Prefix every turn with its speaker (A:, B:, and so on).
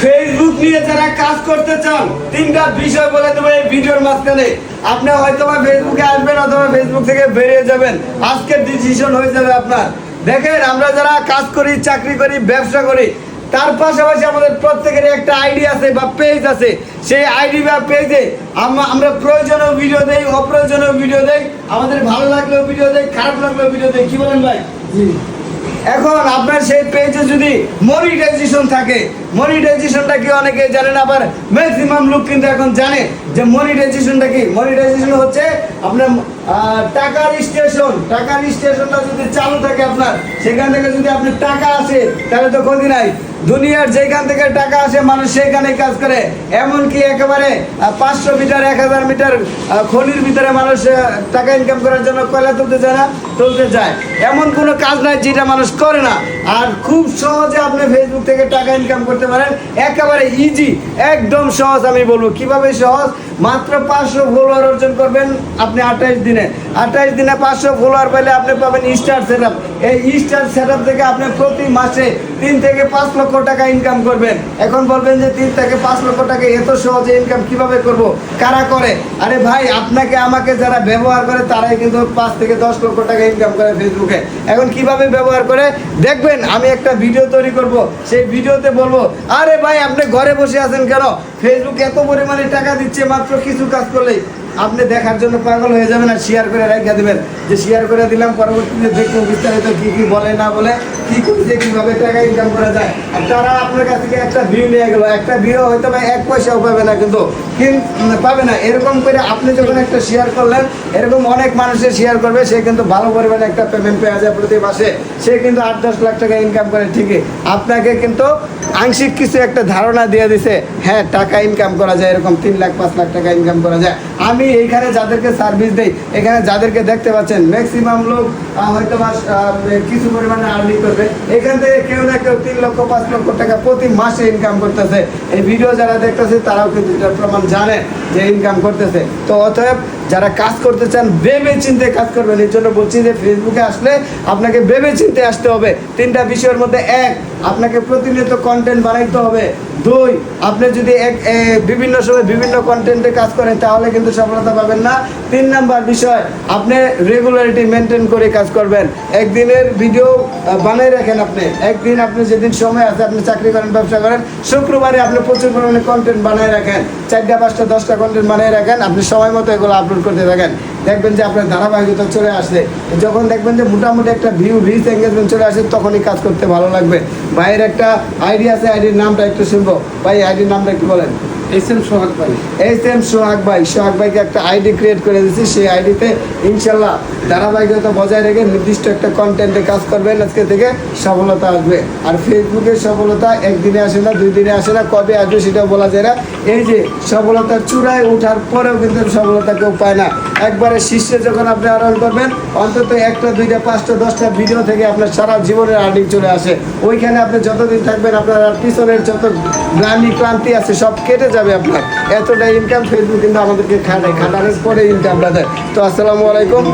A: Facebook নিয়ে যারা কাজ করতে চান তিনটা বিষয় বলে দেবো এই ভিডিওর মাঝখানে। আপনি হয়তো বা ফেসবুকে আসবেন অথবা ফেসবুক থেকে বেরিয়ে যাবেন। আজকের ডিসিশন হয়ে যাবে আপনার। দেখেন আমরা যারা কাজ করি চাকরি করি ব্যবসা করি তার পাশাপাশি আমাদের প্রত্যেকের একটা আইডি আছে বা পেজ আছে। সেই আইডি বা পেজে আমরা প্রয়োজনীয় ভিডিও দেই অপ্রয়োজনীয় ভিডিও দেই আমাদের ভালো লাগলেও ভিডিও দেই খারাপ লাগলেও ভিডিও দেই। কি বলেন ভাই? এখন আপনার সেই পেজে যদি মনিটাইজেশন থাকে মনিটাইজেশনটা কি অনেকে জানেন আবার ম্যাক্সিমাম লোক কিন্তু এখন জানে যে মনিটাইজেশনটা কি? মনিটাইজেশন হচ্ছে আপনার টাকার স্টেশন, টাকার স্টেশনটা যদি চালু থাকে আপনার, সেখান থেকে যদি আপনার টাকা আসে, তাহলে তো ক্ষতি নাই। দুনিয়ার যেখান থেকে টাকা আসে, মানুষ কাজ করে। এমনকি একেবারে পাঁচশো মিটার, এক হাজার মিটার খনির ভিতরে মানুষ টাকা ইনকাম করার জন্য কয়লা তুলতে যায় না, তুলতে যায়। এমন কোনো কাজ নাই যেটা মানুষ করে না। আর খুব সহজে আপনি ফেসবুক থেকে টাকা ইনকাম করতে পারেন। একেবারে ইজি একদম সহজ আমি বলব। কীভাবে সহজ? মাত্র পাঁচশো ফলোয়ার অর্জন করবেন, আপনি আঠাইশ দিনে আঠাইশ দিনে পাঁচশো ফলোয়ার পেলে আপনি পাবেন স্টার সেট এই স্টার সেট থেকে আপনি প্রতি মাসে তিন থেকে পাঁচ লক্ষ টাকা ইনকাম করবেন। এখন বলবেন যে তিন থেকে পাঁচ লক্ষ টাকা এত সহজে ইনকাম কীভাবে করব? কারা করে? আরে ভাই, আপনাকে, আমাকে যারা ব্যবহার করে, তারাই কিন্তু পাঁচ থেকে দশ লক্ষ টাকা ইনকাম করে ফেসবুকে এখন কীভাবে ব্যবহার করে? দেখবেন, আমি একটা ভিডিও তৈরি করব। সেই ভিডিওতে বলব, আরে ভাই, আপনি ঘরে বসে আছেন কেন? ফেসবুক এত পরিমাণে টাকা দিচ্ছে, মাত্র কিছু কাজ করলেই। আপনি দেখার জন্য পাগল হয়ে যাবেন আর শেয়ার করে রেখে দেবেন। যে শেয়ার করে দিলাম, পরবর্তীতে দেখুন বিস্তারিত কি কি বলে, না বলে, কি করছে, কীভাবে টাকা ইনকাম করা যায়। আর তারা আপনার কাছ থেকে একটা ভিউ নিয়ে গেলো। একটা ভিউ হয়তো বা এক পয়সাও পাবে না কিন্তু, কিন- পাবে না। এরকম করে আপনি যখন একটা শেয়ার করলেন, এরকম অনেক মানুষের শেয়ার করবে, সে কিন্তু ভালো পরিমাণে একটা পেমেন্ট পেয়ে যায় প্রতি মাসে। সে কিন্তু আট দশ লাখ টাকা ইনকাম করে, ঠিকই। আপনাকে কিন্তু আংশিক কিছু একটা ধারণা দিয়ে দিছে হ্যাঁ টাকা ইনকাম করা যায়, এরকম তিন লাখ, পাঁচ লাখ টাকা ইনকাম করা যায়। আমি এইখানে যাদেরকে সার্ভিস দেয় এখানে যাদেরকে দেখতে পাচ্ছেন ম্যাক্সিমাম লোক হয়তো কিছু পরিমাণে আর্নিং করবে। এখান থেকে কেউ না কেউ তিন লক্ষ, পাঁচ লক্ষ টাকা প্রতি মাসে ইনকাম করতেছে। এই ভিডিও যারা দেখতেছে, তারাও কিন্তু প্রমাণ জানে যে ইনকাম করতেছে। তো অতএব যারা কাজ করতে চান, ভেবে চিন্তে কাজ করবেন। এর জন্য বলছি যে ফেসবুকে আসলে আপনাকে ভেবে চিনতে আসতে হবে। তিনটা বিষয়ের মধ্যে এক, আপনাকে প্রতিনিয়ত কন্টেন্ট বানাইতে হবে। দুই, আপনি যদি এক বিভিন্ন সময় বিভিন্ন কন্টেন্টে কাজ করেন, তাহলে কিন্তু সফলতা পাবেন না। তিন নাম্বার বিষয়, আপনি রেগুলারিটি মেনটেন করে কাজ করবেন। একদিনের ভিডিও বানিয়ে রাখেন আপনি। একদিন আপনি যেদিন সময় আছে, আপনি চাকরি করেন, ব্যবসা করেন, শুক্রবারে আপনি প্রচুর পরিমাণে কন্টেন্ট বানিয়ে রাখেন। চারটা, পাঁচটা, দশটা কন্টেন্ট বানিয়ে রাখেন। আপনি সময় মতো এগুলো আপলোড করতে থাকেন, দেখবেন যে আপনার ধারাবাহিকতা চলে আসছে যখন দেখবেন যে মোটামুটি একটা ভিউ রিচ এঙ্গেজমেন্ট চলে আসে, তখনই কাজ করতে ভালো লাগবে। ভাইয়ের একটা আইডিয়া আছে আইডির নামটা একটু শুনব। ভাই আইডির নামটা একটু বলেন।
B: এম সোহাগ ভাই।
A: এম সোহাগ ভাই, সোহাগ ভাইকে একটা আইডি ক্রিয়েট করে সেই আইডিতে ধারাবাহিকতা বজায় রেখে নির্দিষ্ট একটা কন্টেন্টে কাজ সফলতা আসবে। আর ফেসবুকের সফলতা একদিনে আসে না, দুই দিনে আসে না, কবে আসবে সেটাও বলা যায় না। এই যে চূড়ায় ওঠার পরেও কিন্তু সফলতা কেউ পায় না। একবারে শীর্ষে যখন আপনি আরোহণ করবেন, অন্তত একটা, দুইটা, পাঁচটা, দশটা ভিডিও থেকে আপনার সারা জীবনের আর্নিং চলে আসে। ওইখানে আপনি যতদিন থাকবেন, আপনার পিছনের যত গ্লানি ক্লান্তি আছে, সব কেটে যাবে আপনার এতটা ইনকাম ফেসবুক কিন্তু আমাদেরকে খাটায়, খাটানোর পরে ইনকামটা দেয়। তো আসসালামু আলাইকুম।